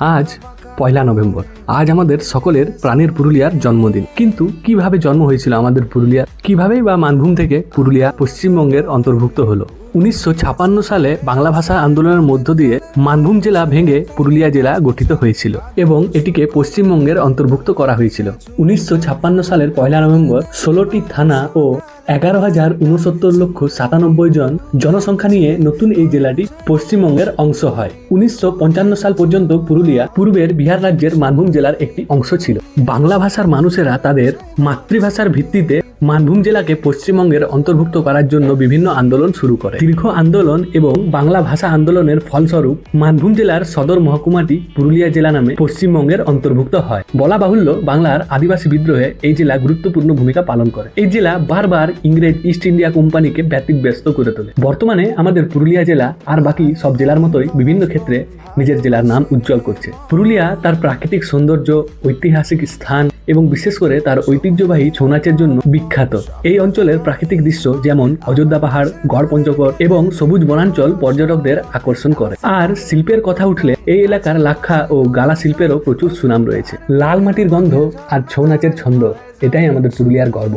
আজ পয়লা নভেম্বর। আজ আমাদের সকলের প্রাণের পুরুলিয়ার জন্মদিন। কিন্তু কীভাবে জন্ম হয়েছিল আমাদের পুরুলিয়া? কিভাবেই বা মানভূম থেকে পুরুলিয়া পশ্চিমবঙ্গের অন্তর্ভুক্ত হলো? উনিশশো সালে বাংলা ভাষা আন্দোলনের মধ্য দিয়ে মানভূম জেলা ভেঙে পুরুলিয়া জেলা গঠিত হয়েছিল এবং এটিকে পশ্চিমবঙ্গের অন্তর্ভুক্ত করা হয়েছিল। উনিশশো ছাপ্পান্ন সালের পয়লা নভেম্বর, ষোলোটি থানা ও এগারো হাজার উনসত্তর লক্ষ সাতানব্বই জন জনসংখ্যা নিয়ে নতুন এই জেলাটি পশ্চিমবঙ্গের অংশ হয়। উনিশশো পঞ্চান্ন সাল পর্যন্ত পুরুলিয়া পূর্বের বিহার রাজ্যের মানভূম জেলার একটি অংশ ছিল। বাংলা ভাষার মানুষেরা তাদের মাতৃভাষার ভিত্তিতে মানভূম জেলাকে পশ্চিমবঙ্গের অন্তর্ভুক্ত করার জন্য বিভিন্ন আন্দোলন শুরু করে। দীর্ঘ আন্দোলন এবং বাংলা ভাষা আন্দোলনের ফলস্বরূপ মানভূম জেলার সদর মহকুমাটি পুরুলিয়া জেলা নামে পশ্চিমবঙ্গের অন্তর্ভুক্ত হয়। বলা বাহুল্য, বাংলার আদিবাসী বিদ্রোহে এই জেলা গুরুত্বপূর্ণ ভূমিকা পালন করে। এই জেলা বারবার ইংরেজ ইস্ট ইন্ডিয়া কোম্পানিকে ব্যতিব্যস্ত করে তোলে। বর্তমানে আমাদের পুরুলিয়া জেলা আর বাকি সব জেলার মতোই বিভিন্ন ক্ষেত্রে নিজের জেলার নাম উজ্জ্বল করছে। পুরুলিয়া তার প্রাকৃতিক সৌন্দর্য, ঐতিহাসিক স্থান এবং বিশেষ করে তার ঐতিহ্যবাহী ছৌ নাচের জন্য বিখ্যাত। এই অঞ্চলের প্রাকৃতিক দৃশ্য যেমন অযোধ্যা পাহাড়, গড় পঞ্চকর এবং সবুজ বনাঞ্চল পর্যটকদের আকর্ষণ করে। আর শিল্পের কথা উঠলে এই এলাকার লাক্ষা ও গালা শিল্পেরও প্রচুর সুনাম রয়েছে। লাল মাটির গন্ধ আর ছৌ নাচের ছন্দ, এটাই আমাদের পুরুলিয়ার গর্ব।